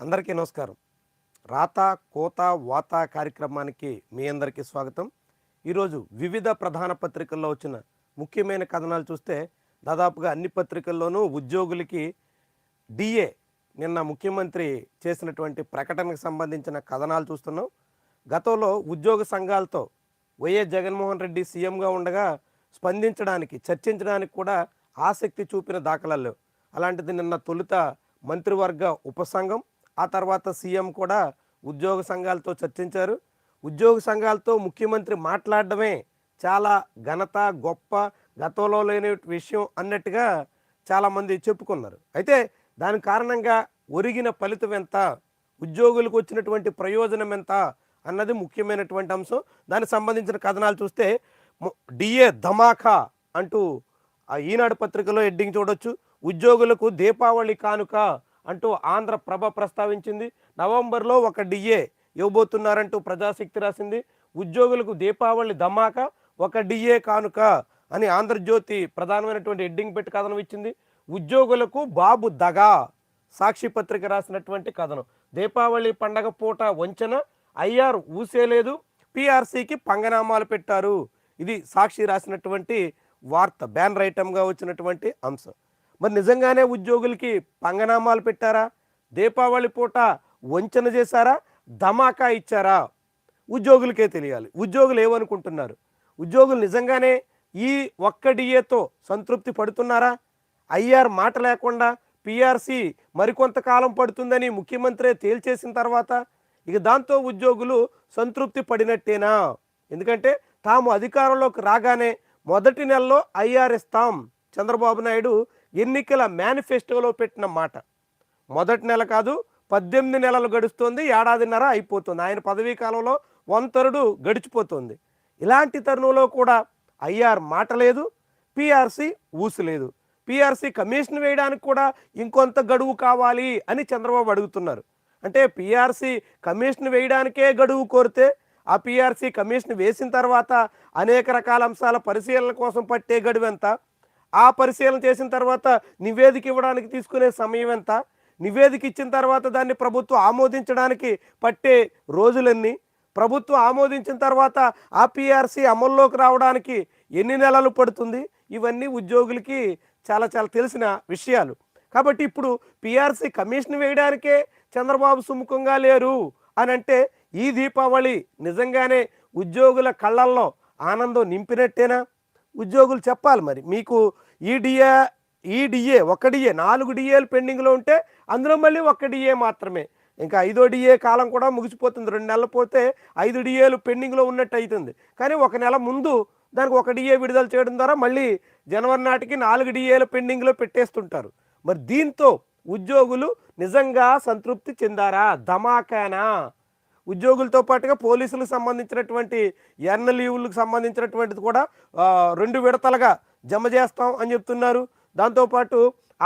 అందరికీ నమస్కారం. రాత కోత వాత కార్యక్రమానికి మీ అందరికీ స్వాగతం. ఈరోజు వివిధ ప్రధాన పత్రికల్లో వచ్చిన ముఖ్యమైన కథనాలు చూస్తే దాదాపుగా అన్ని పత్రికల్లోనూ ఉద్యోగులకి డిఏ నిన్న ముఖ్యమంత్రి చేసినటువంటి ప్రకటనకు సంబంధించిన కథనాలు చూస్తున్నాం. గతంలో ఉద్యోగ సంఘాలతో వైఎస్ జగన్మోహన్ రెడ్డి సీఎంగా ఉండగా స్పందించడానికి చర్చించడానికి కూడా ఆసక్తి చూపిన దాఖలాలు అలాంటిది నిన్న తొలుత మంత్రివర్గ ఉపసంఘం ఆ తర్వాత సీఎం కూడా ఉద్యోగ సంఘాలతో చర్చించారు. ఉద్యోగ సంఘాలతో ముఖ్యమంత్రి మాట్లాడడమే చాలా ఘనత గొప్ప గతంలో లేని విషయం అన్నట్టుగా చాలామంది చెప్పుకున్నారు. అయితే దాని కారణంగా ఒరిగిన ఫలితం ఎంత ఉద్యోగులకు వచ్చినటువంటి ప్రయోజనం ఎంత అన్నది ముఖ్యమైనటువంటి అంశం. దానికి సంబంధించిన కథనాలు చూస్తే డిఏ ధమాకా అంటూ ఈనాడు పత్రికలో హెడ్డింగ్ చూడొచ్చు. ఉద్యోగులకు దీపావళి కానుక అంటూ ఆంధ్ర ప్రభ ప్రస్తావించింది. నవంబర్లో ఒక డిఏ ఇవ్వబోతున్నారంటూ ప్రజాశక్తి రాసింది. ఉద్యోగులకు దీపావళి ధమాక ఒక డిఏ కానుక అని ఆంధ్రజ్యోతి ప్రధానమైనటువంటి హెడ్డింగ్ పెట్టి కథనం ఇచ్చింది. ఉద్యోగులకు బాబు దగా సాక్షి పత్రిక రాసినటువంటి కథనం. దీపావళి పండగ పూట వంచన ఐఆర్ ఊసేలేదు పిఆర్సీకి పంగనామాలు పెట్టారు. ఇది సాక్షి రాసినటువంటి వార్త బ్యాన్ రైటమ్గా వచ్చినటువంటి అంశం. మరి నిజంగానే ఉద్యోగులకి పంగనామాలు పెట్టారా? దీపావళి పూట వంచన చేశారా? ధమాకా ఇచ్చారా? ఉద్యోగులకే తెలియాలి. ఉద్యోగులు ఏమనుకుంటున్నారు? ఉద్యోగులు నిజంగానే ఈ ఒక్క డిఏతో సంతృప్తి పడుతున్నారా? ఐఆర్ మాట లేకుండా పిఆర్సి మరికొంతకాలం పడుతుందని ముఖ్యమంత్రి తేల్చేసిన తర్వాత ఇక దాంతో ఉద్యోగులు సంతృప్తి పడినట్టేనా? ఎందుకంటే తాము అధికారంలోకి రాగానే మొదటి నెలలో ఐఆర్ ఇస్తాం. చంద్రబాబు నాయుడు ఎన్నికల మేనిఫెస్టోలో పెట్టిన మాట. మొదటి నెల కాదు పద్దెనిమిది నెలలు గడుస్తుంది ఏడాదిన్నర అయిపోతుంది. ఆయన పదవీ కాలంలో వంతరుడు గడిచిపోతుంది. ఇలాంటి తరుణంలో కూడా ఐఆర్ మాట లేదు పిఆర్సి ఊసు లేదు. పిఆర్సి కమిషన్ వేయడానికి కూడా ఇంకొంత గడువు కావాలి అని చంద్రబాబు అడుగుతున్నారు. అంటే పిఆర్సి కమిషన్ వేయడానికే గడువు కోరితే ఆ పిఆర్సి కమిషన్ వేసిన తర్వాత అనేక రకాల అంశాల పరిశీలన కోసం పట్టే గడువు ఎంత? ఆ పరిశీలన చేసిన తర్వాత నివేదిక ఇవ్వడానికి తీసుకునే సమయం ఎంత? నివేదిక ఇచ్చిన తర్వాత దాన్ని ప్రభుత్వం ఆమోదించడానికి పట్టే రోజులన్నీ? ప్రభుత్వం ఆమోదించిన తర్వాత ఆ పిఆర్సి అమల్లోకి రావడానికి ఎన్ని నెలలు పడుతుంది? ఇవన్నీ ఉద్యోగులకి చాలా చాలా తెలిసిన విషయాలు. కాబట్టి ఇప్పుడు పిఆర్సి కమిషన్ వేయడానికే చంద్రబాబు సుముఖంగా లేరు అని అంటే ఈ దీపావళి నిజంగానే ఉద్యోగుల కళ్ళల్లో ఆనందం నింపినట్టేనా? ఉద్యోగులు చెప్పాలి మరి. మీకు ఈ డిఏ ఈ డిఏ ఒక డిఏ నాలుగు డిఏలు పెండింగ్లో ఉంటే అందులో మళ్ళీ ఒక్క డిఏ మాత్రమే. ఇంకా ఐదో డిఏ కాలం కూడా ముగిసిపోతుంది. రెండు నెలలు పోతే ఐదు డిఏలు పెండింగ్లో ఉన్నట్టు అవుతుంది కానీ ఒక నెల ముందు దానికి ఒక డిఏ విడుదల చేయడం ద్వారా మళ్ళీ జనవరి నాటికి నాలుగు డిఏలు పెండింగ్లో పెట్టేస్తుంటారు. మరి దీంతో ఉద్యోగులు నిజంగా సంతృప్తి చెందారా? ధమాకానా? ఉద్యోగులతో పాటుగా పోలీసులకు సంబంధించినటువంటి ఎర్న లీవులకు సంబంధించినటువంటిది కూడా రెండు విడతలుగా జమ చేస్తాం అని చెప్తున్నారు. దాంతోపాటు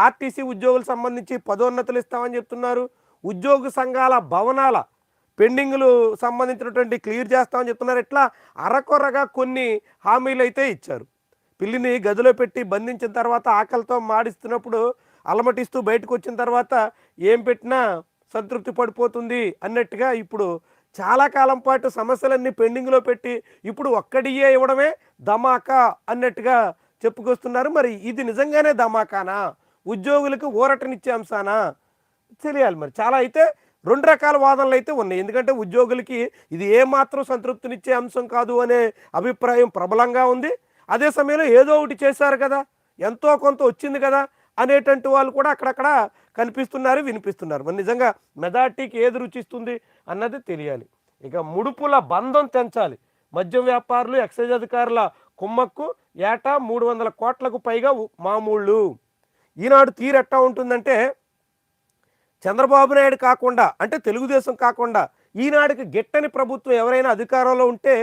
ఆర్టీసీ ఉద్యోగులకు సంబంధించి పదోన్నతులు ఇస్తామని చెప్తున్నారు. ఉద్యోగ సంఘాల భవనాల పెండింగ్లు సంబంధించినటువంటి క్లియర్ చేస్తామని చెప్తున్నారు. ఇట్లా అరకొరగా కొన్ని హామీలు అయితే ఇచ్చారు. పిల్లిని గదిలో పెట్టి బంధించిన తర్వాత ఆకలితో మాడిస్తున్నప్పుడు అలమటిస్తూ బయటకు వచ్చిన తర్వాత ఏం పెట్టినా సంతృప్తి పడిపోతుంది అన్నట్టుగా ఇప్పుడు చాలా కాలం పాటు సమస్యలన్నీ పెండింగ్లో పెట్టి ఇప్పుడు ఒక్కడియే ఇవ్వడమే ధమాకా అన్నట్టుగా చెప్పుకొస్తున్నారు. మరి ఇది నిజంగానే ధమాకానా? ఉద్యోగులకు ఊరటనిచ్చే అంశానా? తెలియాలి మరి. చాలా అయితే రెండు రకాల వాదనలు అయితే ఉన్నాయి. ఎందుకంటే ఉద్యోగులకి ఇది ఏమాత్రం సంతృప్తినిచ్చే అంశం కాదు అనే అభిప్రాయం ప్రబలంగా ఉంది. అదే సమయంలో ఏదో ఒకటి చేశారు కదా ఎంతో కొంత వచ్చింది కదా అనేటువంటి వాళ్ళు కూడా అక్కడక్కడ కనిపిస్తున్నారు వినిపిస్తున్నారు. మరి నిజంగా మెజార్టీకి ఏది రుచిస్తుంది అన్నది తెలియాలి. ఇక ముడుపుల బంధం తెంచాలి. మద్యం వ్యాపారులు ఎక్సైజ్ అధికారుల కుమ్మక్కు ఏటా మూడు వందల కోట్లకు పైగా మామూళ్ళు. ఈనాడు తీరెట్టా ఉంటుందంటే చంద్రబాబు నాయుడు కాకుండా అంటే తెలుగుదేశం కాకుండా ఈనాడికి గిట్టని ప్రభుత్వం ఎవరైనా అధికారంలో ఉంటే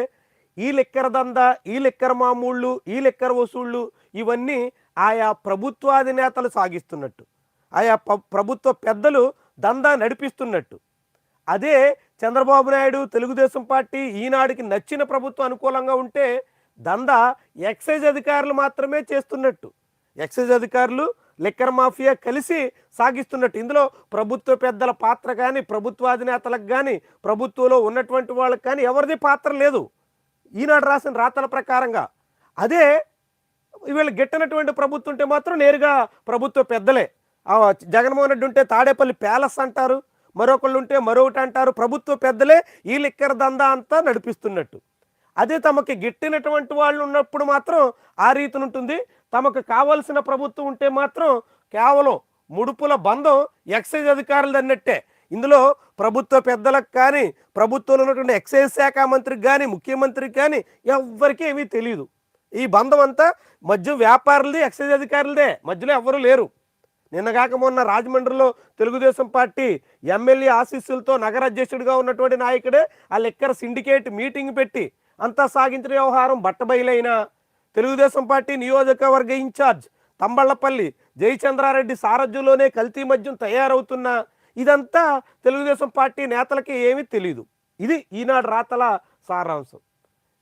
ఈ లెక్కర దందా ఈ లెక్కర మామూళ్ళు ఈ లెక్కర వసూళ్ళు ఇవన్నీ ఆయా ప్రభుత్వాధినేతలు సాగిస్తున్నట్టు. ఆయా ప్రభుత్వ పెద్దలు దందా నడిపిస్తున్నట్టు. అదే చంద్రబాబు నాయుడు తెలుగుదేశం పార్టీ ఈనాడికి నచ్చిన ప్రభుత్వం అనుకూలంగా ఉంటే దందా ఎక్సైజ్ అధికారులు మాత్రమే చేస్తున్నట్టు. ఎక్సైజ్ అధికారులు లిక్కర్ మాఫియా కలిసి సాగిస్తున్నట్టు. ఇందులో ప్రభుత్వ పెద్దల పాత్ర కానీ ప్రభుత్వాధినేతలకు కానీ ప్రభుత్వంలో ఉన్నటువంటి వాళ్ళకి కానీ ఎవరిది పాత్ర లేదు. ఈనాడు రాసిన రాతల ప్రకారంగా. అదే వీళ్ళు గెట్టినటువంటి ప్రభుత్వం ఉంటే మాత్రం నేరుగా ప్రభుత్వ పెద్దలే. జగన్మోహన్ రెడ్డి ఉంటే తాడేపల్లి ప్యాలెస్ అంటారు మరొకళ్ళు ఉంటే మరొకటి అంటారు. ప్రభుత్వ పెద్దలే ఈ లిక్కర్ దందా అంతా నడిపిస్తున్నట్టు. అదే తమకి గిట్టినటువంటి వాళ్ళు ఉన్నప్పుడు మాత్రం ఆ రీతిని ఉంటుంది. తమకు కావలసిన ప్రభుత్వం ఉంటే మాత్రం కేవలం ముడుపుల బంధం ఎక్సైజ్ అధికారులు అన్నట్టే. ఇందులో ప్రభుత్వ పెద్దలకు కానీ ప్రభుత్వంలో ఉన్నటువంటి ఎక్సైజ్ శాఖ మంత్రికి కానీ ముఖ్యమంత్రికి కానీ ఎవ్వరికీ ఏమీ తెలియదు ఈ బంధం అంతా మధ్య వ్యాపారులది ఎక్సైజ్ అధికారులదే. మధ్యలో ఎవ్వరూ లేరు. నిన్నగాక మొన్న రాజమండ్రిలో తెలుగుదేశం పార్టీ ఎమ్మెల్యే ఆశీస్సులతో నగర అధ్యక్షుడిగా ఉన్నటువంటి నాయకుడే ఆ లెక్కర సిండికేట్ మీటింగ్ పెట్టి అంతా సాగించిన వ్యవహారం బట్టబయలైన తెలుగుదేశం పార్టీ నియోజకవర్గ ఇన్ఛార్జ్ తంబళ్ళపల్లి జయచంద్రారెడ్డి సారథ్యంలోనే కల్తీ మద్యం తయారవుతున్న ఇదంతా తెలుగుదేశం పార్టీ నేతలకి ఏమీ తెలియదు ఇది ఈనాడు రాతల సారాంశం.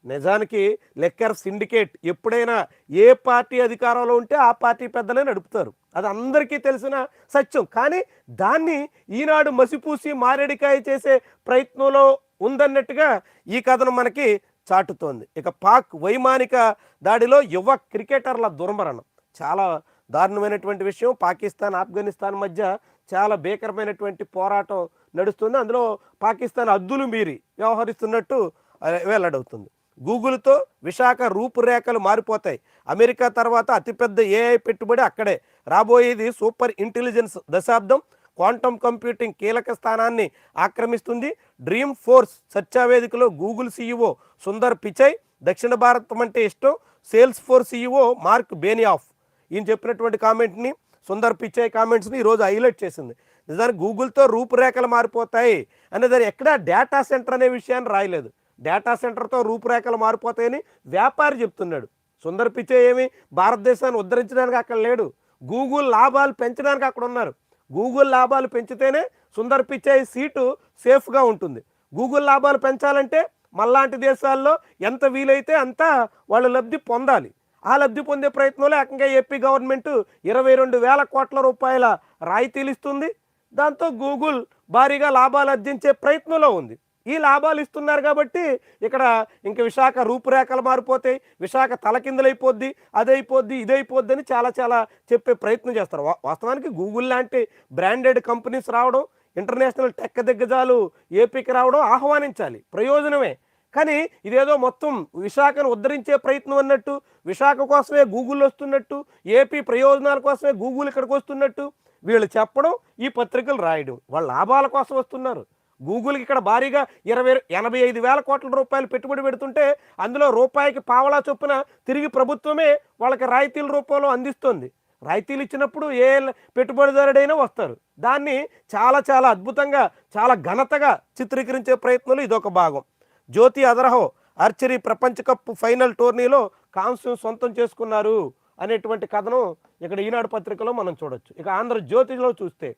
నిజానికి లెక్కర్ సిండికేట్ ఎప్పుడైనా ఏ పార్టీ అధికారంలో ఉంటే ఆ పార్టీ పెద్దలే నడుపుతారు. అది అందరికీ తెలిసిన సత్యం. కానీ దాన్ని ఈనాడు మసిపూసి మారేడికాయ చేసే ప్రయత్నంలో ఉందన్నట్టుగా ఈ కథను మనకి చాటుతోంది. ఇక పాక్ వైమానిక దాడిలో యువ క్రికెటర్ల దుర్మరణం. చాలా దారుణమైనటువంటి విషయం. పాకిస్తాన్ ఆఫ్ఘనిస్తాన్ మధ్య చాలా భీకరమైనటువంటి పోరాటం నడుస్తుంది. అందులో పాకిస్తాన్ అద్దులు మీరి వ్యవహరిస్తున్నట్టు వెల్లడవుతుంది. గూగుల్తో విశాఖ రూపురేఖలు మారిపోతాయి. అమెరికా తర్వాత అతిపెద్ద ఏఐ పెట్టుబడి అక్కడే. రాబోయేది సూపర్ ఇంటెలిజెన్స్ దశాబ్దం. క్వాంటమ్ కంప్యూటింగ్ కీలక స్థానాన్ని ఆక్రమిస్తుంది. డ్రీమ్ ఫోర్స్ చర్చావేదికలో గూగుల్ సీఈఓ సుందర్ పిచై దక్షిణ భారతం అంటే ఇష్టం. Salesforce CEO Marc Benioff. ఈయన చెప్పినటువంటి కామెంట్ని సుందర్ పిచ్చై కామెంట్స్ని ఈరోజు హైలైట్ చేసింది. నిజానికి గూగుల్తో రూపురేఖలు మారిపోతాయి అనే దాని ఎక్కడా డేటా సెంటర్ అనే విషయాన్ని రాయలేదు. డేటా సెంటర్తో రూపురేఖలు మారిపోతాయని వ్యాపారి చెప్తున్నాడు. సుందర్ పిచ్చే ఏమి? భారతదేశాన్ని ఉద్ధరించడానికి అక్కడ లేడు. గూగుల్ లాభాలు పెంచడానికి అక్కడ ఉన్నారు. గూగుల్ లాభాలు పెంచితేనే సుందర్ పిచ్చే సీటు సేఫ్గా ఉంటుంది. గూగుల్ లాభాలు పెంచాలంటే మళ్ళాంటి దేశాల్లో ఎంత వీలైతే అంత వాళ్ళు లబ్ధి పొందాలి. ఆ లబ్ధి పొందే ప్రయత్నంలో ఏకంగా ఏపీ గవర్నమెంట్ ఇరవై రెండు వేల కోట్ల రూపాయల రాయితీలు ఇస్తుంది. దాంతో గూగుల్ భారీగా లాభాలు అర్జించే ప్రయత్నంలో ఉంది. ఈ లాభాలు ఇస్తున్నారు కాబట్టి ఇక్కడ ఇంక విశాఖ రూపురేఖలు మారిపోతాయి విశాఖ తలకిందలైపోద్ది అదైపోద్ది ఇదైపోద్ది అని చాలా చాలా చెప్పే ప్రయత్నం చేస్తారు. వా- వాస్తవానికి గూగుల్ లాంటి బ్రాండెడ్ కంపెనీస్ రావడం ఇంటర్నేషనల్ టెక్ దిగ్గజాలు ఏపీకి రావడం ఆహ్వానించాలి ప్రయోజనమే. కానీ ఇదేదో మొత్తం విశాఖను ఉద్ధరించే ప్రయత్నం అన్నట్టు విశాఖ కోసమే గూగుల్ వస్తున్నట్టు ఏపీ ప్రయోజనాల కోసమే గూగుల్ ఇక్కడికి వస్తున్నట్టు వీళ్ళు చెప్పడం ఈ పత్రికలు రాయడం వాళ్ళ లాభాల కోసం వస్తున్నారు. గూగుల్కి ఇక్కడ భారీగా ఇరవై ఎనభై ఐదు వేల కోట్ల రూపాయలు పెట్టుబడి పెడుతుంటే అందులో రూపాయికి పావలా చొప్పున తిరిగి ప్రభుత్వమే వాళ్ళకి రాయితీల రూపంలో అందిస్తుంది. రాయితీలు ఇచ్చినప్పుడు ఏ పెట్టుబడిదారుడైనా వస్తారు. దాన్ని చాలా చాలా అద్భుతంగా చాలా ఘనతగా చిత్రీకరించే ప్రయత్నంలో ఇదొక భాగం. జ్యోతి అదరహో ఆర్చరీ ప్రపంచ కప్ ఫైనల్ టోర్నీలో కాంస్యం సొంతం చేసుకున్నారు అనేటువంటి కథనం ఇక్కడ ఈనాడు పత్రికలో మనం చూడొచ్చు. ఇక ఆంధ్రజ్యోతిలో చూస్తే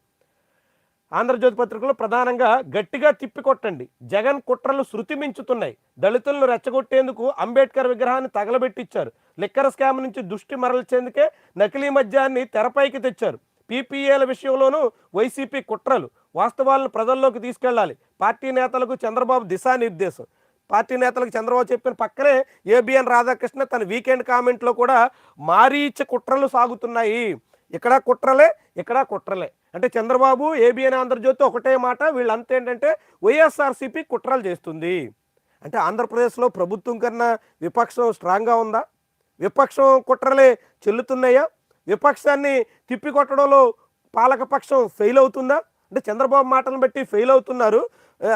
ఆంధ్రజ్యోతి పత్రికలో ప్రధానంగా గట్టిగా తిప్పికొట్టండి. జగన్ కుట్రలు శృతి మించుతున్నాయి దళితులను రెచ్చగొట్టేందుకు అంబేద్కర్ విగ్రహాన్ని తగలబెట్టించారు లిక్కర్ స్కామ్ నుంచి దృష్టి మరల్చేందుకే నకిలీ మద్యాన్ని తెరపైకి తెచ్చారు. పీపీఏల విషయంలోనూ వైసీపీ కుట్రలు. వాస్తవాలను ప్రజల్లోకి తీసుకెళ్ళాలి పార్టీ నేతలకు చంద్రబాబు దిశానిర్దేశం. పార్టీ నేతలకు చంద్రబాబు చెప్పిన పక్కనే ఏబిఎన్ రాధాకృష్ణ తన వీకెండ్ కామెంట్లో కూడా మారీచ కుట్రలు సాగుతున్నాయి. ఇక్కడ కుట్రలే ఇక్కడ కుట్రలే. అంటే చంద్రబాబు ఏబిఎన్ ఆంధ్రజ్యోతి ఒకటే మాట వీళ్ళంతా ఏంటంటే వైఎస్ఆర్సీపీ కుట్రలు చేస్తుంది. అంటే ఆంధ్రప్రదేశ్లో ప్రభుత్వం కన్నా విపక్షం స్ట్రాంగ్గా ఉందా? విపక్షం కుట్రలే చెల్లుతున్నాయా? విపక్షాన్ని తిప్పికొట్టడంలో పాలకపక్షం ఫెయిల్ అవుతుందా? అంటే చంద్రబాబు మాటలను బట్టి ఫెయిల్ అవుతున్నారు.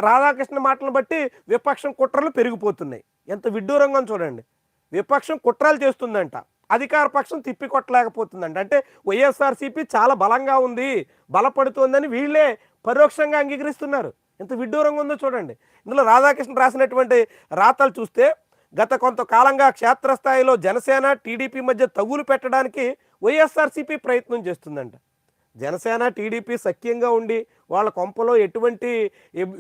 రాధాకృష్ణ మాటలను బట్టి విపక్షం కుట్రలు పెరిగిపోతున్నాయి. ఎంత విడ్డూరంగా చూడండి. విపక్షం కుట్రలు చేస్తుందంట. అధికార పక్షం తిప్పికొట్టలేకపోతుందండి. అంటే వైఎస్ఆర్సీపీ చాలా బలంగా ఉంది బలపడుతోందని వీళ్ళే పరోక్షంగా అంగీకరిస్తున్నారు. ఎంత విడ్డూరంగా ఉందో చూడండి. ఇందులో రాధాకృష్ణ రాసినటువంటి రాతలు చూస్తే గత కొంతకాలంగా క్షేత్రస్థాయిలో జనసేన టీడీపీ మధ్య తగులు పెట్టడానికి వైఎస్ఆర్సీపీ ప్రయత్నం చేస్తుందంట. జనసేన టీడీపీ సఖ్యంగా ఉండి వాళ్ళ కొంపలో ఎటువంటి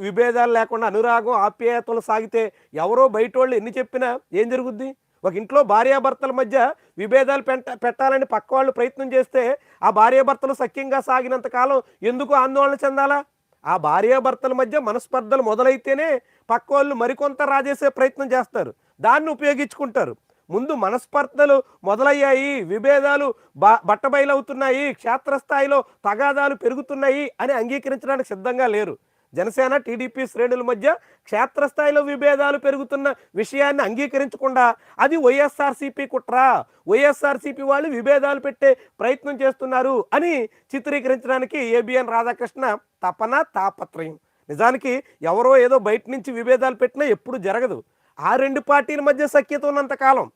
విభేదాలు లేకుండా అనురాగం ఆప్యాయతలు సాగితే ఎవరో బయట వాళ్ళు ఎన్ని చెప్పినా ఏం జరుగుద్ది? ఒక ఇంట్లో భార్యాభర్తల మధ్య విభేదాలు పెంట పెట్టాలని పక్క వాళ్ళు ప్రయత్నం చేస్తే ఆ భార్యాభర్తలు సఖ్యంగా సాగినంత కాలం ఎందుకు ఆందోళన చెందాలా? ఆ భార్యాభర్తల మధ్య మనస్పర్ధలు మొదలైతేనే పక్క వాళ్ళు మరికొంత రాజేసే ప్రయత్నం చేస్తారు. దాన్ని ఉపయోగించుకుంటారు. ముందు మనస్పర్ధలు మొదలయ్యాయి విభేదాలు బ బట్టబయలవుతున్నాయి క్షేత్రస్థాయిలో తగాదాలు పెరుగుతున్నాయి అని అంగీకరించడానికి సిద్ధంగా లేరు. జనసేన టీడీపీ శ్రేణుల మధ్య క్షేత్రస్థాయిలో విభేదాలు పెరుగుతున్న విషయాన్ని అంగీకరించకుండా అది వైఎస్ఆర్సీపీ కుట్ర. వైఎస్ఆర్సీపీ వాళ్ళు విభేదాలు పెట్టే ప్రయత్నం చేస్తున్నారు అని చిత్రీకరించడానికి ఏబిఎన్ రాధాకృష్ణ తపన తాపత్రయం. నిజానికి ఎవరో ఏదో బయట నుంచి విభేదాలు పెట్టినా ఎప్పుడు జరగదు. ఆ రెండు పార్టీల మధ్య సఖ్యత ఉన్నంత కాలం.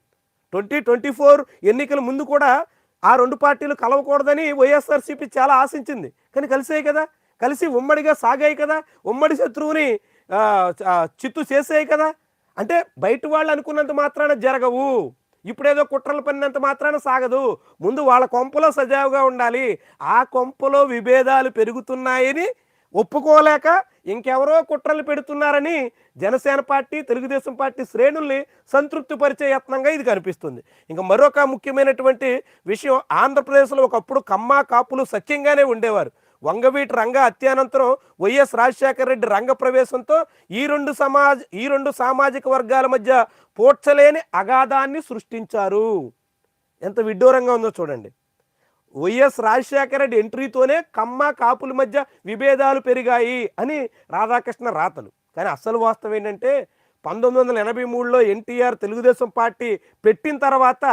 ట్వంటీ ట్వంటీ ఫోర్ ఎన్నికల ముందు కూడా ఆ రెండు పార్టీలు కలవకూడదని వైఎస్ఆర్సీపీ చాలా ఆశించింది. కానీ కలిసాయి కదా. కలిసి ఉమ్మడిగా సాగాయి కదా ఉమ్మడి శత్రువుని చిత్తు చేసాయి కదా. అంటే బయట వాళ్ళు అనుకున్నంత మాత్రాన జరగవు. ఇప్పుడేదో కుట్రలు పన్నంత మాత్రాన సాగదు. ముందు వాళ్ళ కొంపలో సజావుగా ఉండాలి. ఆ కొంపలో విభేదాలు పెరుగుతున్నాయని ఒప్పుకోలేక ఇంకెవరో కుట్రలు పెడుతున్నారని జనసేన పార్టీ తెలుగుదేశం పార్టీ శ్రేణుల్ని సంతృప్తిపరిచే యత్నంగా ఇది కనిపిస్తుంది. ఇంకా మరొక ముఖ్యమైనటువంటి విషయం ఆంధ్రప్రదేశ్లో ఒకప్పుడు కమ్మా కాపులు సఖ్యంగానే ఉండేవారు. వంగవీటి రంగ హత్యానంతరం వైఎస్ రాజశేఖర రెడ్డి రంగ ప్రవేశంతో ఈ రెండు సమాజ ఈ రెండు సామాజిక వర్గాల మధ్య పోడ్చలేని అగాధాన్ని సృష్టించారు. ఎంత విడ్డూరంగా ఉందో చూడండి. వైఎస్ రాజశేఖర రెడ్డి ఎంట్రీతోనే కమ్మ కాపుల మధ్య విభేదాలు పెరిగాయి అని రాధాకృష్ణ రాతలు. కానీ అసలు వాస్తవం ఏంటంటే పంతొమ్మిది వందల ఎనభై మూడులో ఎన్టీఆర్ తెలుగుదేశం పార్టీ పెట్టిన తర్వాత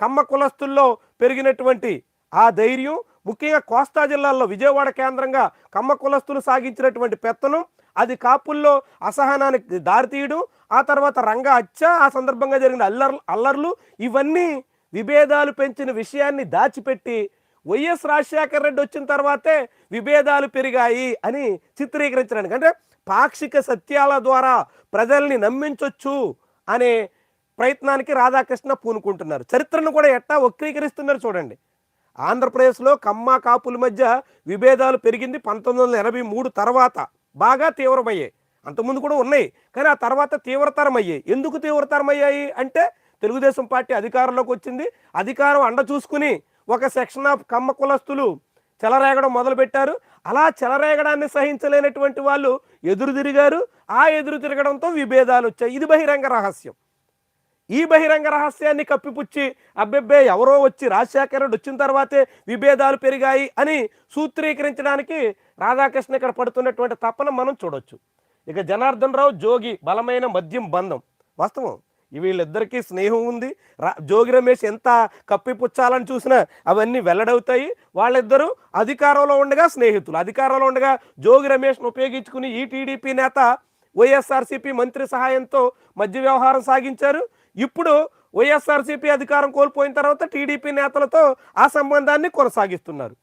కమ్మ కులస్తుల్లో పెరిగినటువంటి ఆ ధైర్యం ముఖ్యంగా కోస్తా జిల్లాల్లో విజయవాడ కేంద్రంగా కమ్మ కులస్తులు సాగించినటువంటి పెత్తనం అది కాపుల్లో అసహనానికి దారితీయడం ఆ తర్వాత రంగ హత్య ఆ సందర్భంగా జరిగిన అల్లర్ అల్లర్లు ఇవన్నీ విభేదాలు పెంచిన విషయాన్ని దాచిపెట్టి వైఎస్ రాజశేఖర రెడ్డి వచ్చిన తర్వాతే విభేదాలు పెరిగాయి అని చిత్రీకరించడానికి. అంటే పాక్షిక సత్యాల ద్వారా ప్రజల్ని నమ్మించొచ్చు అనే ప్రయత్నానికి రాధాకృష్ణ పూనుకుంటున్నారు. చరిత్రను కూడా ఎట్టా వక్రీకరిస్తున్నారు చూడండి. ఆంధ్రప్రదేశ్లో కమ్మ కాపుల మధ్య విభేదాలు పెరిగింది పంతొమ్మిది వందల ఎనభై మూడు తర్వాత. బాగా తీవ్రమయ్యాయి. అంతకుముందు కూడా ఉన్నాయి. కానీ ఆ తర్వాత తీవ్రతరం అయ్యాయి ఎందుకు తీవ్రతరమయ్యాయి అంటే తెలుగుదేశం పార్టీ అధికారంలోకి వచ్చింది. అధికారం అండ చూసుకుని ఒక సెక్షన్ ఆఫ్ కమ్మ కులస్తులు చెలరేగడం మొదలుపెట్టారు. అలా చెలరేగడాన్ని సహించలేనటువంటి వాళ్ళు ఎదురు తిరిగారు. ఆ ఎదురు తిరగడంతో విభేదాలు వచ్చాయి. ఇది బహిరంగ రహస్యం. ఈ బహిరంగ రహస్యాన్ని కప్పిపుచ్చి అబ్బెబ్బే ఎవరో వచ్చి రాజశేఖర రెడ్డి వచ్చిన తర్వాతే విభేదాలు పెరిగాయి అని సూత్రీకరించడానికి రాధాకృష్ణ ఇక్కడ పడుతున్నటువంటి తపన మనం చూడొచ్చు. ఇక జనార్దన్ రావు జోగి బలమైన మద్యం బంధం. వాస్తవం వీళ్ళిద్దరికీ స్నేహం ఉంది. రా జోగి రమేష్ ఎంత కప్పిపుచ్చాలని చూసినా అవన్నీ వెల్లడవుతాయి. వాళ్ళిద్దరూ అధికారంలో ఉండగా స్నేహితులు. అధికారంలో ఉండగా జోగి రమేష్ను ఉపయోగించుకుని ఈ టీడీపీ నేత వైఎస్ఆర్సీపీ మంత్రి సహాయంతో మధ్య వ్యవహారం సాగించారు. ఇప్పుడు వైఎస్ఆర్సీపీ అధికారం కోల్పోయిన తర్వాత టీడీపీ నేతలతో ఆ సంబంధాన్ని కొనసాగిస్తున్నారు.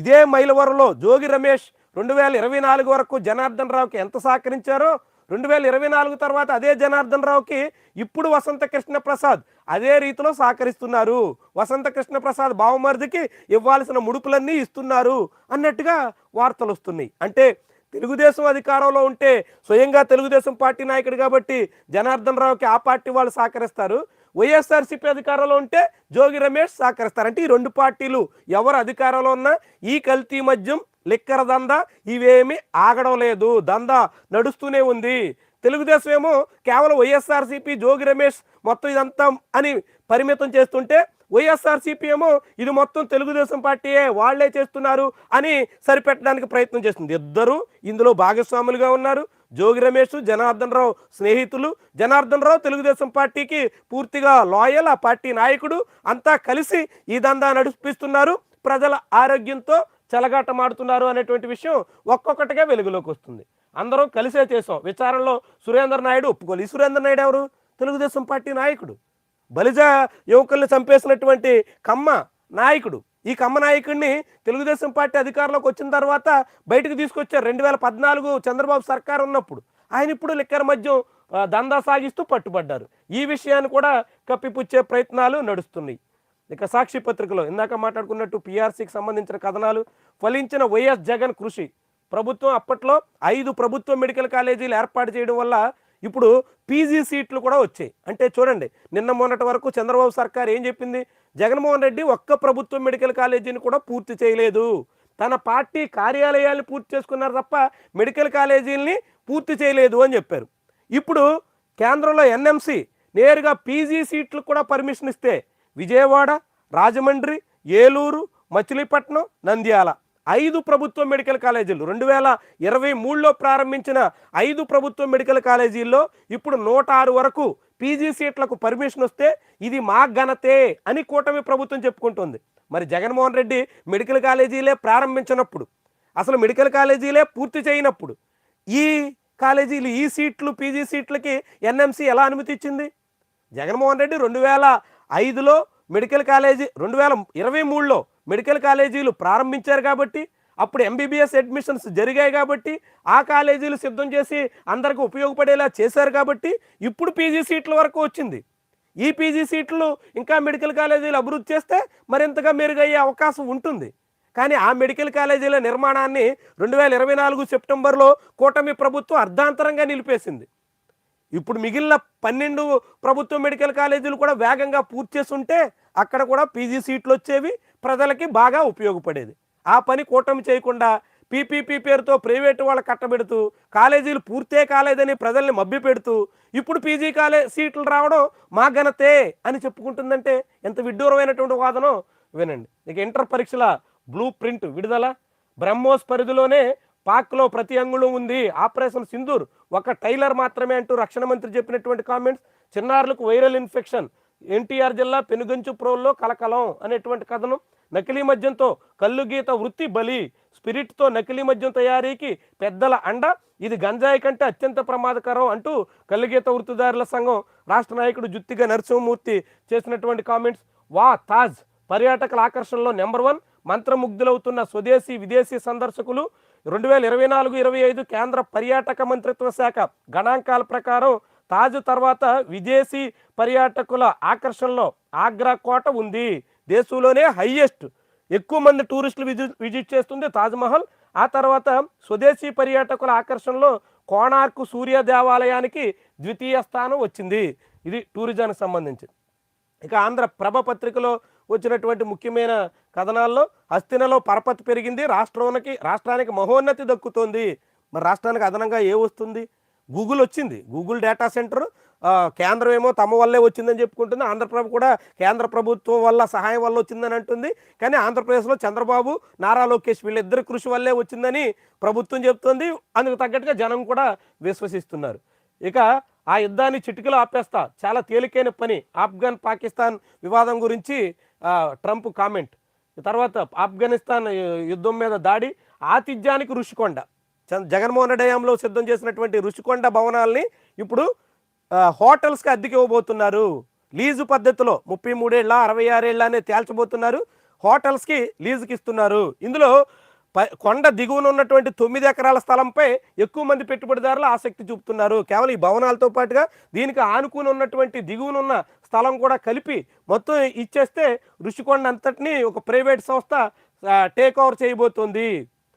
ఇదే మైలవరంలో జోగి రమేష్ రెండు వేల ఇరవై నాలుగు వరకు జనార్దన్ రావుకి ఎంత సహకరించారో రెండు వేల ఇరవై నాలుగు తర్వాత అదే జనార్దన్ రావుకి ఇప్పుడు వసంత కృష్ణ ప్రసాద్ అదే రీతిలో సహకరిస్తున్నారు. వసంత కృష్ణ ప్రసాద్ బావమరిదికి ఇవ్వాల్సిన ముడుపులన్నీ ఇస్తున్నారు అన్నట్టుగా వార్తలు వస్తున్నాయి. అంటే తెలుగుదేశం అధికారంలో ఉంటే స్వయంగా తెలుగుదేశం పార్టీ నాయకుడు కాబట్టి జనార్దన్ రావుకి ఆ పార్టీ వాళ్ళు సహకరిస్తారు. వైఎస్ఆర్సీపీ అధికారంలో ఉంటే జోగి రమేష్ సహకరిస్తారు. అంటే ఈ రెండు పార్టీలు ఎవరు అధికారంలో ఉన్నా ఈ కల్తీ మద్యం లిక్కర దందా ఇవేమి ఆగడం లేదు. దందా నడుస్తూనే ఉంది. తెలుగుదేశం ఏమో కేవలం వైఎస్ఆర్సీపీ జోగి రమేష్ మొత్తం ఇదంతా అని పరిమితం చేస్తుంటే వైఎస్ఆర్ ఏమో ఇది మొత్తం తెలుగుదేశం పార్టీయే వాళ్ళే చేస్తున్నారు అని సరిపెట్టడానికి ప్రయత్నం చేస్తుంది. ఇద్దరు ఇందులో భాగస్వాములుగా ఉన్నారు. జోగి రమేష్ జనార్దన్ రావు స్నేహితులు. జనార్దన్ రావు తెలుగుదేశం పార్టీకి పూర్తిగా లాయల్ ఆ పార్టీ నాయకుడు. అంతా కలిసి ఈ దందా నడిపిస్తున్నారు. ప్రజల ఆరోగ్యంతో చెలగాటమాడుతున్నారు అనేటువంటి విషయం ఒక్కొక్కటిగా వెలుగులోకి వస్తుంది. అందరం కలిసే చేసాం విచారణలో సురేంద్ర నాయుడు ఒప్పుకోలేదు ఈ సురేంద్ర నాయుడు ఎవరు? తెలుగుదేశం పార్టీ నాయకుడు. బలిజ యువకుల్ని చంపేసినటువంటి కమ్మ నాయకుడు. ఈ కమ్మ నాయకుడిని తెలుగుదేశం పార్టీ అధికారంలోకి వచ్చిన తర్వాత బయటకు తీసుకొచ్చారు. రెండు వేల పద్నాలుగు చంద్రబాబు సర్కార్ ఉన్నప్పుడు ఆయన ఇప్పుడు లిక్కర్ మద్యం దందా సాగిస్తూ పట్టుబడ్డారు. ఈ విషయాన్ని కూడా కప్పిపుచ్చే ప్రయత్నాలు నడుస్తున్నాయి. ఇక సాక్షి పత్రికలో ఇందాక మాట్లాడుకున్నట్టు పిఆర్సీకి సంబంధించిన కథనాలు ఫలించిన వైఎస్ జగన్ కృషి. ప్రభుత్వం అప్పట్లో ఐదు ప్రభుత్వ మెడికల్ కాలేజీలు ఏర్పాటు చేయడం వల్ల ఇప్పుడు పీజీ సీట్లు కూడా వచ్చాయి. అంటే చూడండి నిన్న మొన్నటి వరకు చంద్రబాబు సర్కార్ ఏం చెప్పింది? జగన్మోహన్ రెడ్డి ఒక్క ప్రభుత్వ మెడికల్ కాలేజీని కూడా పూర్తి చేయలేదు. తన పార్టీ కార్యాలయాల్ని పూర్తి చేసుకున్నారు తప్ప మెడికల్ కాలేజీల్ని పూర్తి చేయలేదు అని చెప్పారు. ఇప్పుడు కేంద్రంలో ఎన్ఎంసి నేరుగా పీజీ సీట్లు కూడా పర్మిషన్ ఇస్తే విజయవాడ రాజమండ్రి ఏలూరు మచిలీపట్నం నంద్యాల ఐదు ప్రభుత్వ మెడికల్ కాలేజీలు. రెండు వేల ఇరవై మూడులో ప్రారంభించిన ఐదు ప్రభుత్వ మెడికల్ కాలేజీల్లో ఇప్పుడు నూట ఆరు వరకు పీజీ సీట్లకు పర్మిషన్ వస్తే ఇది మా ఘనతే అని కూటమి ప్రభుత్వం చెప్పుకుంటుంది. మరి జగన్మోహన్ రెడ్డి మెడికల్ కాలేజీలే ప్రారంభించినప్పుడు అసలు మెడికల్ కాలేజీలే పూర్తి చేయనప్పుడు ఈ కాలేజీలు ఈ సీట్లు పీజీ సీట్లకి ఎన్ఎంసి ఎలా అనుమతి ఇచ్చింది? జగన్మోహన్ రెడ్డి రెండు వేల ఐదులో మెడికల్ కాలేజీ రెండు వేల ఇరవై మూడులో మెడికల్ కాలేజీలు ప్రారంభించారు కాబట్టి అప్పుడు ఎంబీబీఎస్ అడ్మిషన్స్ జరిగాయి కాబట్టి ఆ కాలేజీలు సిద్ధం చేసి అందరికి ఉపయోగపడేలా చేశారు కాబట్టి ఇప్పుడు పీజీ సీట్ల వరకు వచ్చింది. ఈ పీజీ సీట్లు ఇంకా మెడికల్ కాలేజీలు అభివృద్ధి చేస్తే మరింతగా మెరుగయ్యే అవకాశం ఉంటుంది. కానీ ఆ మెడికల్ కాలేజీల నిర్మాణాన్ని రెండు వేల ఇరవై నాలుగు సెప్టెంబర్లో కూటమి ప్రభుత్వం అర్ధాంతరంగా నిలిపేసింది. ఇప్పుడు మిగిలిన పన్నెండు ప్రభుత్వ మెడికల్ కాలేజీలు కూడా వేగంగా పూర్తి చేస్తుంటే అక్కడ కూడా పీజీ సీట్లు వచ్చేవి ప్రజలకి బాగా ఉపయోగపడేది. ఆ పని కూటమి చేయకుండా పీపీపీ పేరుతో ప్రైవేటు వాళ్ళు కట్టబెడుతూ కాలేజీలు పూర్తే కాలేదని ప్రజల్ని మభ్య పెడుతూ ఇప్పుడు పీజీ కాలే సీట్లు రావడం మా ఘనతే అని చెప్పుకుంటుందంటే ఎంత విడ్డూరమైనటువంటి వాదనో వినండి. ఇక ఇంటర్ పరీక్షల బ్లూ ప్రింట్ విడుదల. బ్రహ్మోస్ పరిధిలోనే పాక్లో ప్రతి అంగుళం ఉంది. ఆపరేషన్ సింధూర్ ఒక టైలర్ మాత్రమే అంటూ రక్షణ మంత్రి చెప్పినటువంటి కామెంట్స్. చిన్నారులకు వైరల్ ఇన్ఫెక్షన్ ఎన్టీఆర్ జిల్లా పెనుగంచు ప్రోల్లో కలకలం అనేటువంటి కథనం నకిలీ మద్యంతో కళ్ళు గీత వృత్తి బలి స్పిరిట్తో నకిలీ మద్యం తయారీకి పెద్దల అండ. ఇది గంజాయి కంటే అత్యంత ప్రమాదకరం అంటూ కళ్ళుగీత వృత్తిదారుల సంఘం రాష్ట్ర నాయకుడు జుత్తిగా నరసింహమూర్తి చేసినటువంటి కామెంట్స్ వా తాజ్! పర్యాటకుల ఆకర్షణలో నెంబర్ వన్. మంత్రముగ్ధులవుతున్న స్వదేశీ విదేశీ సందర్శకులు. రెండు వేల ఇరవై నాలుగు ఇరవై ఐదు కేంద్ర పర్యాటక మంత్రిత్వ శాఖ గణాంకాల ప్రకారం తాజ్ తర్వాత విదేశీ పర్యాటకుల ఆకర్షణలో ఆగ్రా కోట ఉంది. దేశంలోనే హైయెస్ట్. ఎక్కువ మంది టూరిస్టులు విజిట్ విజిట్ చేస్తుంది తాజ్మహల్. ఆ తర్వాత స్వదేశీ పర్యాటకుల ఆకర్షణలో కోణార్కు సూర్య దేవాలయానికి ద్వితీయ స్థానం వచ్చింది. ఇది టూరిజానికి సంబంధించి ఇక ఆంధ్ర ప్రభ పత్రికలో వచ్చినటువంటి ముఖ్యమైన కథనాల్లో హస్తినలో పరపతి పెరిగింది. రాష్ట్రానికి రాష్ట్రానికి మహోన్నతి దక్కుతోంది. మరి రాష్ట్రానికి అదనంగా ఏ వస్తుంది? గూగుల్ వచ్చింది. గూగుల్ డేటా సెంటర్ కేంద్రం ఏమో తమ వల్లే వచ్చిందని చెప్పుకుంటుంది. ఆంధ్రప్రభ కూడా కేంద్ర ప్రభుత్వం వల్ల సహాయం వల్ల వచ్చిందని అంటుంది. కానీ ఆంధ్రప్రదేశ్లో చంద్రబాబు నారా లోకేష్ వీళ్ళిద్దరి కృషి వల్లే వచ్చిందని ప్రభుత్వం చెప్తుంది. అందుకు తగ్గట్టుగా జనం కూడా విశ్వసిస్తున్నారు. ఇక ఆ యుద్ధాన్ని చిటికలో ఆపేస్తా. చాలా తేలికైన పని. ఆఫ్ఘన్ పాకిస్తాన్ వివాదం గురించి ట్రంప్ కామెంట్. తర్వాత ఆఫ్ఘనిస్తాన్ యుద్ధం మీద దాడి ఆతిథ్యానికి రుషికొండ జగన్మోహన్ రెడ్డి హయాంలో సిద్ధం చేసినటువంటి రుషికొండ భవనాల్ని ఇప్పుడు హోటల్స్కి అద్దెకి ఇవ్వబోతున్నారు లీజు పద్ధతిలో ముప్పై మూడేళ్ళ అరవై ఆరేళ్ళ అనే తేల్చబోతున్నారు. హోటల్స్కి లీజుకి ఇస్తున్నారు ఇందులో కొండ దిగువన ఉన్నటువంటి తొమ్మిది ఎకరాల స్థలంపై ఎక్కువ మంది పెట్టుబడిదారులు ఆసక్తి చూపుతున్నారు. కేవలం ఈ భవనాలతో పాటుగా దీనికి ఆనుకుని ఉన్నటువంటి దిగువనున్న స్థలం కూడా కలిపి మొత్తం ఇచ్చేస్తే రుషికొండ అంతటిని ఒక ప్రైవేట్ సంస్థ టేక్ ఓవర్ చేయబోతోంది.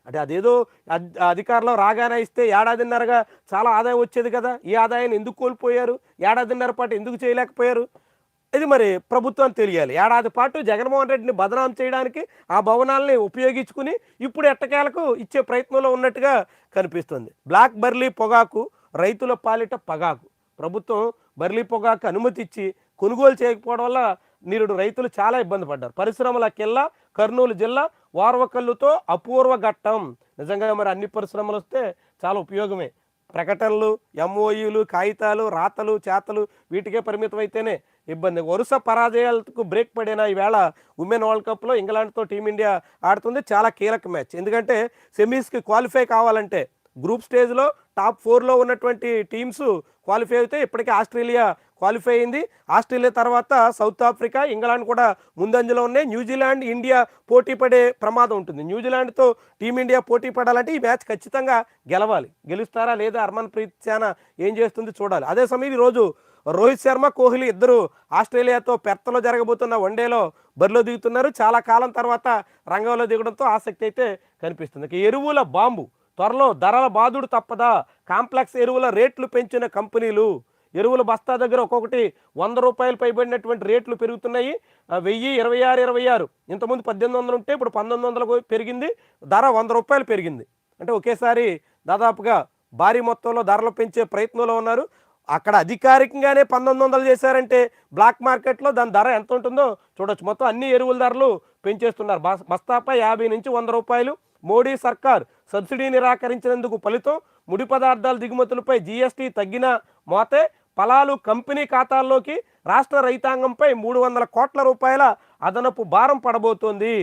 అంటే అదేదో అద్- అధికారంలో రాగానే ఇస్తే ఏడాదిన్నరగా చాలా ఆదాయం వచ్చేది కదా ఈ ఆదాయాన్ని ఎందుకు కోల్పోయారు? ఏడాదిన్నర పాటు ఎందుకు చేయలేకపోయారు? ఇది మరి ప్రభుత్వం తెలియాలి. ఏడాది పాటు జగన్మోహన్ రెడ్డిని బదనాం చేయడానికి ఆ భవనాల్ని ఉపయోగించుకుని ఇప్పుడు ఎట్టకేలకు ఇచ్చే ప్రయత్నంలో ఉన్నట్టుగా కనిపిస్తుంది. బ్లాక్ బర్లీ పొగాకు రైతుల పాలిట పగాకు. ప్రభుత్వం బర్లీ పొగాకు అనుమతి ఇచ్చి కొనుగోలు చేయకపోవడం వల్ల నేడు రైతులు చాలా ఇబ్బంది పడ్డారు. పరిశ్రమలకెల్లా కర్నూలు జిల్లా వార్వకల్లుతో అపూర్వ ఘట్టం నిజంగా మరి అన్ని పరిశ్రమలు వస్తే చాలా ఉపయోగమే. ప్రకటనలు ఎంఓయూలు కాగితాలు రాతలు చేతలు వీటికే పరిమితం అయితేనే ఇబ్బంది. వరుస పరాజయాలకు బ్రేక్ పడిన ఈవేళ ఉమెన్ వరల్డ్ కప్లో ఇంగ్లాండ్తో టీమిండియా ఆడుతుంది. చాలా కీలక మ్యాచ్. ఎందుకంటే సెమీస్కి క్వాలిఫై కావాలంటే గ్రూప్ స్టేజ్లో టాప్ ఫోర్లో ఉన్నటువంటి టీమ్స్ క్వాలిఫై అయితే ఇప్పటికే ఆస్ట్రేలియా క్వాలిఫై అయింది. ఆస్ట్రేలియా తర్వాత సౌత్ ఆఫ్రికా ఇంగ్లాండ్ కూడా ముందంజలో ఉన్నాయి. న్యూజిలాండ్ ఇండియా పోటీ పడే ప్రమాదం ఉంటుంది. న్యూజిలాండ్తో టీమిండియా పోటీ పడాలంటే ఈ మ్యాచ్ ఖచ్చితంగా గెలవాలి. గెలుస్తారా లేదా హర్మన్ ప్రీత్ సేన ఏం చేస్తుంది చూడాలి. అదే సమయం ఈరోజు రోహిత్ శర్మ కోహ్లీ ఇద్దరు ఆస్ట్రేలియాతో పెర్తలో జరగబోతున్న వన్డేలో బరిలో దిగుతున్నారు. చాలా కాలం తర్వాత రంగంలో దిగడంతో ఆసక్తి అయితే కనిపిస్తుంది. ఎరువుల బాంబు. త్వరలో ధరల బాధుడు తప్పదా? కాంప్లెక్స్ ఎరువుల రేట్లు పెంచిన కంపెనీలు ఎరువుల బస్తా దగ్గర ఒక్కొక్కటి వంద రూపాయలు పైబడినటువంటి రేట్లు పెరుగుతున్నాయి. వెయ్యి ఇరవై ఆరు ఇరవై ఆరు. ఇంతకుముందు పద్దెనిమిది వందలు ఉంటే ఇప్పుడు పంతొమ్మిది వందలకు పెరిగింది. ధర వంద రూపాయలు పెరిగింది. అంటే ఒకేసారి దాదాపుగా భారీ మొత్తంలో ధరలు పెంచే ప్రయత్నంలో ఉన్నారు. అక్కడ అధికారికంగానే పంతొమ్మిది వందలు చేశారంటే బ్లాక్ మార్కెట్లో దాని ధర ఎంత ఉంటుందో చూడొచ్చు. మొత్తం అన్ని ఎరువుల ధరలు పెంచేస్తున్నారు. బస్తాపై యాభై నుంచి వంద రూపాయలు. మోడీ సర్కార్ సబ్సిడీ నిరాకరించినందుకు ఫలితం ముడి పదార్థాల దిగుమతులపై జీఎస్టీ తగ్గిన మోతే ఫలాలు కంపెనీ ఖాతాల్లోకి రాష్ట్ర రైతాంగంపై మూడు వందల కోట్ల రూపాయల అదనపు భారం పడబోతోంది.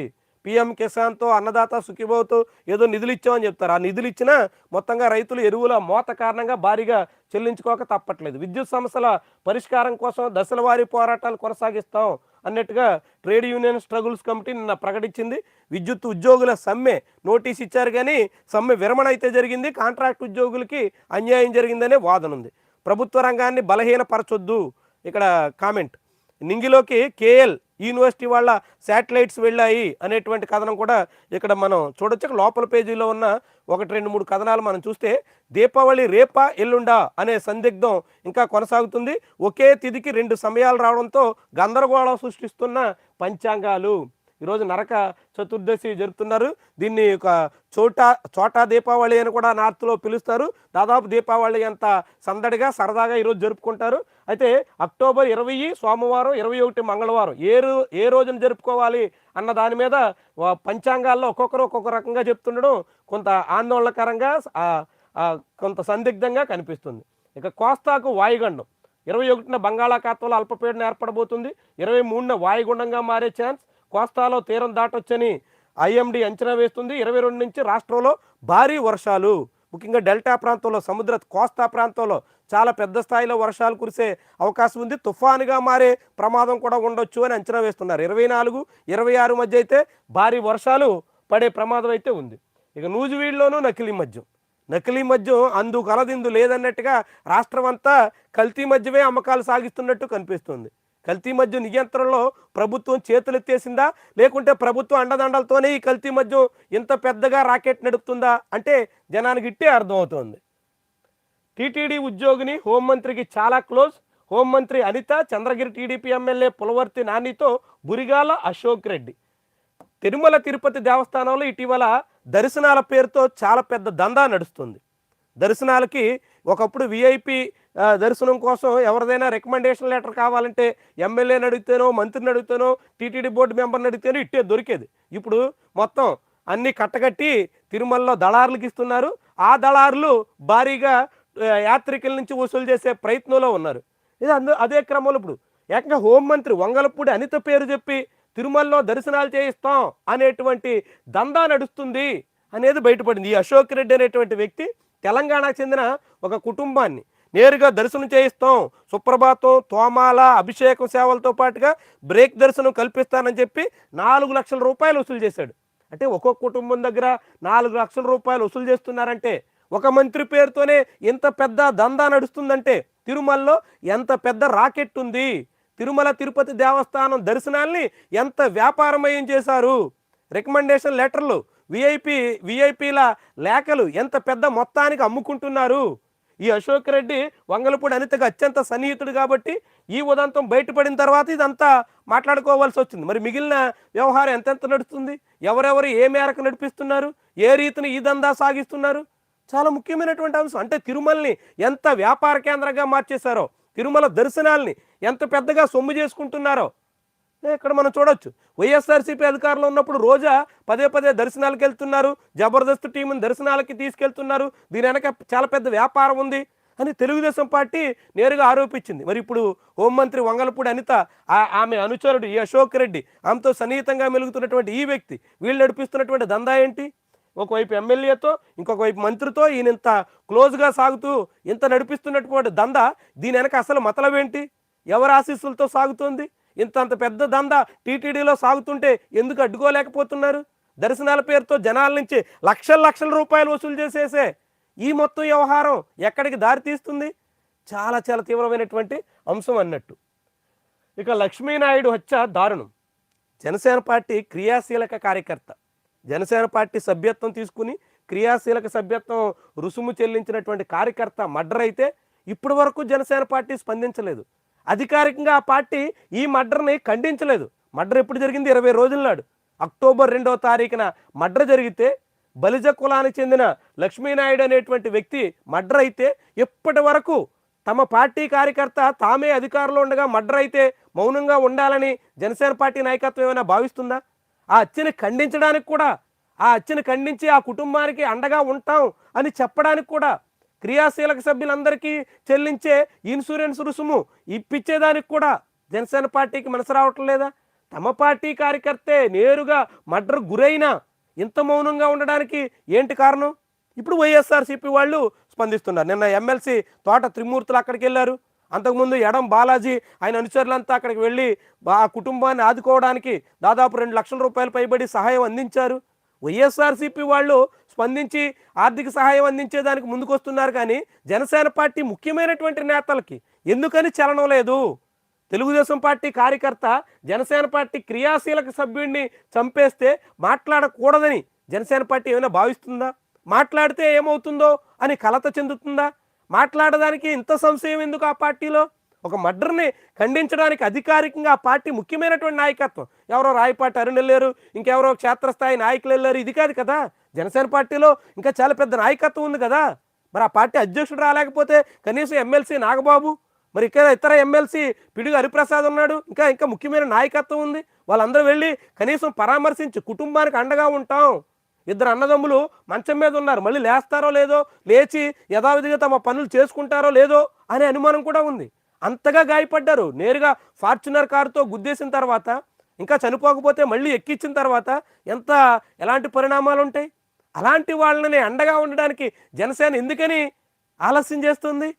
పిఎం కిసాన్తో అన్నదాత సుఖిబోతో ఏదో నిధులు ఇచ్చామని చెప్తారు. ఆ నిధులు ఇచ్చినా మొత్తంగా రైతులు ఎరువుల మోత కారణంగా భారీగా చెల్లించుకోక తప్పట్లేదు. విద్యుత్ సమస్యల పరిష్కారం కోసం దశలవారీ పోరాటాలు కొనసాగిస్తాం అన్నట్టుగా ట్రేడ్ యూనియన్ స్ట్రగుల్స్ కమిటీ నిన్న ప్రకటించింది. విద్యుత్ ఉద్యోగుల సమ్మె నోటీస్ ఇచ్చారు కానీ సమ్మె విరమణ అయితే జరిగింది. కాంట్రాక్ట్ ఉద్యోగులకి అన్యాయం జరిగిందనే వాదన ఉంది. ప్రభుత్వ రంగాన్ని బలహీనపరచొద్దు. ఇక్కడ కామెంట్. నింగిలోకి కేఎల్ యూనివర్సిటీ వాళ్ళ శాటిలైట్స్ వెళ్ళాయి అనేటువంటి కథనం కూడా ఇక్కడ మనం చూడొచ్చు. లోపల పేజీలో ఉన్న ఒకటి రెండు మూడు కథనాలు మనం చూస్తే దీపావళి రేపా ఎల్లుండా అనే సందిగ్ధం ఇంకా కొనసాగుతుంది. ఒకే తిథికి రెండు సమయాలు రావడంతో గందరగోళం సృష్టిస్తున్న పంచాంగాలు. ఈరోజు నరక చతుర్దశి జరుపుతున్నారు. దీన్ని ఒక చోటా చోటా దీపావళి అని కూడా నార్త్లో పిలుస్తారు. దాదాపు దీపావళి అంత సందడిగా సరదాగా ఈరోజు జరుపుకుంటారు. అయితే అక్టోబర్ ఇరవై సోమవారం ఇరవై ఒకటి మంగళవారం ఏ ఏ రోజున జరుపుకోవాలి అన్న దాని మీద పంచాంగాల్లో ఒక్కొక్కరు ఒక్కొక్క రకంగా చెప్తుండడం కొంత ఆందోళనకరంగా కొంత సందిగ్ధంగా కనిపిస్తుంది. ఇక కోస్తాకు వాయుగండం. ఇరవై ఒకటిన బంగాళాఖాతంలో అల్పపీడనం ఏర్పడబోతుంది. ఇరవై మూడున వాయుగుండంగా మారే ఛాన్స్. కోస్తాలో తీరం దాటొచ్చని ఐఎండి అంచనా వేస్తుంది. ఇరవై రెండు నుంచి రాష్ట్రంలో భారీ వర్షాలు. ముఖ్యంగా డెల్టా ప్రాంతంలో సముద్ర కోస్తా ప్రాంతంలో చాలా పెద్ద స్థాయిలో వర్షాలు కురిసే అవకాశం ఉంది. తుఫానుగా మారే ప్రమాదం కూడా ఉండొచ్చు అని అంచనా వేస్తున్నారు. ఇరవై నాలుగు ఇరవై ఆరు మధ్య అయితే భారీ వర్షాలు పడే ప్రమాదం అయితే ఉంది. ఇక నూజివీడులోనూ నకిలీ మద్యం. నకిలీ మద్యం అందు కలదిందు లేదన్నట్టుగా రాష్ట్రం అంతా కల్తీ మద్యమే అమ్మకాలు సాగిస్తున్నట్టు కనిపిస్తుంది. కల్తీ మద్యం నియంత్రణలో ప్రభుత్వం చేతులెత్తేసిందా? లేకుంటే ప్రభుత్వం అండదండలతోనే ఈ కల్తీ మద్యం ఇంత పెద్దగా రాకెట్ నడుపుతుందా? అంటే జనానికి ఇట్టే అర్థమవుతోంది. టీటీడీ ఉద్యోగిని హోంమంత్రికి చాలా క్లోజ్. హోంమంత్రి అనిత చంద్రగిరి టీడీపీ ఎమ్మెల్యే పులవర్తి నానితో బురిగాల అశోక్ రెడ్డి. తిరుమల తిరుపతి దేవస్థానంలో ఇటీవల దర్శనాల పేరుతో చాలా పెద్ద దందా నడుస్తుంది. దర్శనాలకి ఒకప్పుడు విఐపి దర్శనం కోసం ఎవరిదైనా రికమెండేషన్ లెటర్ కావాలంటే ఎమ్మెల్యేని అడిగితేనో మంత్రిని అడిగితేనో టీటీడీ బోర్డు మెంబర్ని అడిగితేనో ఇట్టే దొరికేది. ఇప్పుడు మొత్తం అన్ని కట్టగట్టి తిరుమలలో దళారులకు ఇస్తున్నారు. ఆ దళారులు భారీగా యాత్రికుల నుంచి వసూలు చేసే ప్రయత్నంలో ఉన్నారు. ఇది అందు అదే క్రమంలో ఇప్పుడు ఏకంగా హోంమంత్రి వంగలపూడి అనిత పేరు చెప్పి తిరుమలలో దర్శనాలు చేయిస్తాం అనేటువంటి దందా నడుస్తుంది అనేది బయటపడింది. ఈ అశోక్ రెడ్డి అనేటువంటి వ్యక్తి తెలంగాణకు చెందిన ఒక కుటుంబాన్ని నేరుగా దర్శనం చేయిస్తాం. సుప్రభాతం తోమాల అభిషేకం సేవలతో పాటుగా బ్రేక్ దర్శనం కల్పిస్తానని చెప్పి నాలుగు లక్షల రూపాయలు వసూలు చేశాడు. అంటే ఒక్కొక్క కుటుంబం దగ్గర నాలుగు లక్షల రూపాయలు వసూలు చేస్తున్నారంటే ఒక మంత్రి పేరుతోనే ఇంత పెద్ద దందా నడుస్తుందంటే తిరుమలలో ఎంత పెద్ద రాకెట్ ఉంది? తిరుమల తిరుపతి దేవస్థానం దర్శనాల్ని ఎంత వ్యాపారమయం చేశారు? రికమెండేషన్ లెటర్లు విఐపి విఐపీల లేఖలు ఎంత పెద్ద మొత్తానికి అమ్ముకుంటున్నారు? ఈ అశోక్ రెడ్డి వంగలపూడి అనితకు అత్యంత సన్నిహితుడు కాబట్టి ఈ ఉదంతం బయటపడిన తర్వాత ఇదంతా మాట్లాడుకోవాల్సి వచ్చింది. మరి మిగిలిన వ్యవహారం ఎంతెంత నడుస్తుంది? ఎవరెవరు ఏ మేరకు నడిపిస్తున్నారు? ఏ రీతిని ఈ దందా సాగిస్తున్నారు? చాలా ముఖ్యమైనటువంటి అంశం. అంటే తిరుమలని ఎంత వ్యాపార కేంద్రంగా మార్చేశారో తిరుమల దర్శనాల్ని ఎంత పెద్దగా సొమ్ము చేసుకుంటున్నారో ఇక్కడ మనం చూడొచ్చు. వైఎస్ఆర్సీపీ అధికారంలో ఉన్నప్పుడు రోజా పదే పదే దర్శనాలకు వెళ్తున్నారు జబర్దస్త్ టీంని దర్శనాలకి తీసుకెళ్తున్నారు దీని వెనక చాలా పెద్ద వ్యాపారం ఉంది అని తెలుగుదేశం పార్టీ నేరుగా ఆరోపించింది. మరి ఇప్పుడు హోంమంత్రి వంగలపూడి అనిత ఆ- ఆమె అనుచరుడు ఈ అశోక్ రెడ్డి ఆమెతో సన్నిహితంగా మెలుగుతున్నటువంటి ఈ వ్యక్తి వీళ్ళు నడిపిస్తున్నటువంటి దందా ఏంటి? ఒకవైపు ఎమ్మెల్యేతో ఇంకొక వైపు మంత్రితో ఈయన ఇంత క్లోజ్గా సాగుతూ ఇంత నడిపిస్తున్నటువంటి దందా దీని వెనక అసలు మతలవేంటి ఎవరి ఆశీస్సులతో సాగుతోంది? ఇంతంత పెద్ద దందా టీటీడీలో సాగుతుంటే ఎందుకు అడ్డుకోలేకపోతున్నారు? దర్శనాల పేరుతో జనాల నుంచి లక్షల లక్షల రూపాయలు వసూలు చేసేసే ఈ మొత్తం వ్యవహారం ఎక్కడికి దారి తీస్తుంది? చాలా చాలా తీవ్రమైనటువంటి అంశం అన్నట్టు. ఇక లక్ష్మీనాయుడు హత్య దారుణం. జనసేన పార్టీ క్రియాశీలక కార్యకర్త. జనసేన పార్టీ సభ్యత్వం తీసుకుని క్రియాశీలక సభ్యత్వం రుసుము చెల్లించినటువంటి కార్యకర్త మర్డర్ అయితే ఇప్పటి వరకు జనసేన పార్టీ స్పందించలేదు. అధికారికంగా ఆ పార్టీ ఈ మర్డర్ని ఖండించలేదు. మర్డర్ ఎప్పుడు జరిగింది? ఇరవై రోజుల నాడు. అక్టోబర్ రెండవ తారీఖున మర్డర్ జరిగితే బలిజ కులానికి చెందిన లక్ష్మీనాయుడు అనేటువంటి వ్యక్తి మర్డర్ అయితే ఎప్పటి వరకు తమ పార్టీ కార్యకర్త తామే అధికారంలో ఉండగా మర్డర్ అయితే మౌనంగా ఉండాలని జనసేన పార్టీ నాయకత్వం ఏమైనా భావిస్తుందా? ఆ హత్యని ఖండించడానికి కూడా ఆ హత్యని ఖండించి ఆ కుటుంబానికి అండగా ఉంటాం అని చెప్పడానికి కూడా క్రియాశీలక సభ్యులందరికీ చెల్లించే ఇన్సూరెన్స్ రుసుము ఇప్పించేదానికి కూడా జనసేన పార్టీకి మనసు రావటం లేదా? తమ పార్టీ కార్యకర్తే నేరుగా మర్డర్ గురైన ఇంత మౌనంగా ఉండడానికి ఏంటి కారణం? ఇప్పుడు వైఎస్ఆర్సీపీ వాళ్ళు స్పందిస్తున్నారు. నిన్న ఎమ్మెల్సీ తోట త్రిమూర్తులు అక్కడికి వెళ్ళారు. అంతకుముందు ఎడం బాలాజీ ఆయన అనుచరులంతా అక్కడికి వెళ్ళి ఆ కుటుంబాన్ని ఆదుకోవడానికి దాదాపు రెండు లక్షల రూపాయలు పైబడి సహాయం అందించారు. వైఎస్ఆర్సీపీ వాళ్ళు స్పందించి ఆర్థిక సహాయం అందించేదానికి ముందుకొస్తున్నారు కానీ జనసేన పార్టీ ముఖ్యమైనటువంటి నేతలకి ఎందుకని చలనం లేదు? తెలుగుదేశం పార్టీ కార్యకర్త జనసేన పార్టీ క్రియాశీలక సభ్యుడిని చంపేస్తే మాట్లాడకూడదని జనసేన పార్టీ ఏమైనా భావిస్తుందా? మాట్లాడితే ఏమవుతుందో అని కలత చెందుతుందా? మాట్లాడడానికి ఇంత సంశయం ఎందుకు ఆ పార్టీలో? ఒక మర్డర్ని ఖండించడానికి అధికారికంగా ఆ పార్టీ ముఖ్యమైనటువంటి నాయకత్వం. ఎవరో రాయపాటి అరుణ్ వెళ్ళారు ఇంకెవరో క్షేత్రస్థాయి నాయకులు వెళ్ళారు ఇది కాదు కదా? జనసేన పార్టీలో ఇంకా చాలా పెద్ద నాయకత్వం ఉంది కదా. మరి ఆ పార్టీ అధ్యక్షుడు రాలేకపోతే కనీసం ఎమ్మెల్సీ నాగబాబు మరి ఇక్కడ ఇతర ఎమ్మెల్సీ పిడుగు హరిప్రసాద్ ఉన్నాడు ఇంకా ఇంకా ముఖ్యమైన నాయకత్వం ఉంది. వాళ్ళందరూ వెళ్ళి కనీసం పరామర్శించి కుటుంబానికి అండగా ఉంటాం. ఇద్దరు అన్నదమ్ములు మంచం మీద ఉన్నారు. మళ్ళీ లేస్తారో లేదో లేచి యథావిధిగా తమ పనులు చేసుకుంటారో లేదో అనే అనుమానం కూడా ఉంది. అంతగా గాయపడ్డారు. నేరుగా ఫార్చునర్ కారుతో గుద్దేసిన తర్వాత ఇంకా చనిపోకపోతే మళ్ళీ ఎక్కించిన తర్వాత ఎంత ఎలాంటి పరిణామాలు ఉంటాయి? అలాంటి వాళ్ళని అండగా ఉండడానికి జనసేన ఎందుకని ఆలస్యం చేస్తుంది?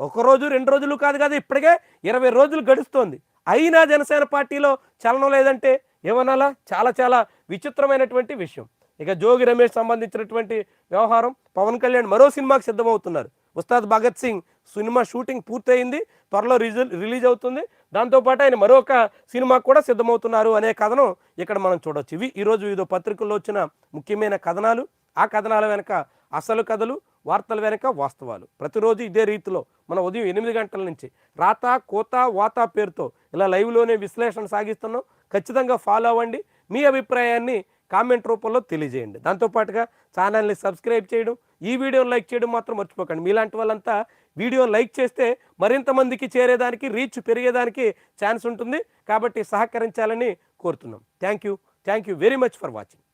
ఒకరోజు రెండు రోజులు కాదు కాదు ఇప్పటికే ఇరవై రోజులు గడుస్తోంది. అయినా జనసేన పార్టీలో చలనం లేదంటే ఏమనాలా? చాలా చాలా విచిత్రమైనటువంటి విషయం. ఇక జోగి రమేష్ సంబంధించినటువంటి వ్యవహారం పవన్ కళ్యాణ్ మరో సినిమాకి సిద్ధమవుతున్నారు. ఉస్తాద్ భగత్ సింగ్ సినిమా షూటింగ్ పూర్తయింది త్వరలో రిలీజ్ అవుతుంది. దాంతోపాటు ఆయన మరొక సినిమా కూడా సిద్ధమవుతున్నారు అనే కథనం ఇక్కడ మనం చూడవచ్చు ఇవి ఈరోజు వివిధ పత్రికల్లో వచ్చిన ముఖ్యమైన కథనాలు. ఆ కథనాల వెనుక అసలు కథలు వార్తల వెనుక వాస్తవాలు. ప్రతిరోజు ఇదే రీతిలో మన ఉదయం ఎనిమిది గంటల నుంచి రాత కోత వాత పేరుతో ఇలా లైవ్లోనే విశ్లేషణ సాగిస్తున్నాం. ఖచ్చితంగా ఫాలో అవ్వండి. మీ అభిప్రాయాన్ని కామెంట్ రూపంలో తెలియజేయండి. దాంతోపాటుగా ఛానల్ని సబ్స్క్రైబ్ చేయడం ఈ వీడియోని లైక్ చేయడం మాత్రం మర్చిపోకండి. మీలాంటి వాళ్ళంతా వీడియో లైక్ చేస్తే మరింత మందికి చేరేదానికి రీచ్ పెరిగేదానికి ఛాన్స్ ఉంటుంది. కాబట్టి సహకరించాలని కోరుతున్నాం. Thank you. Thank you very much for watching.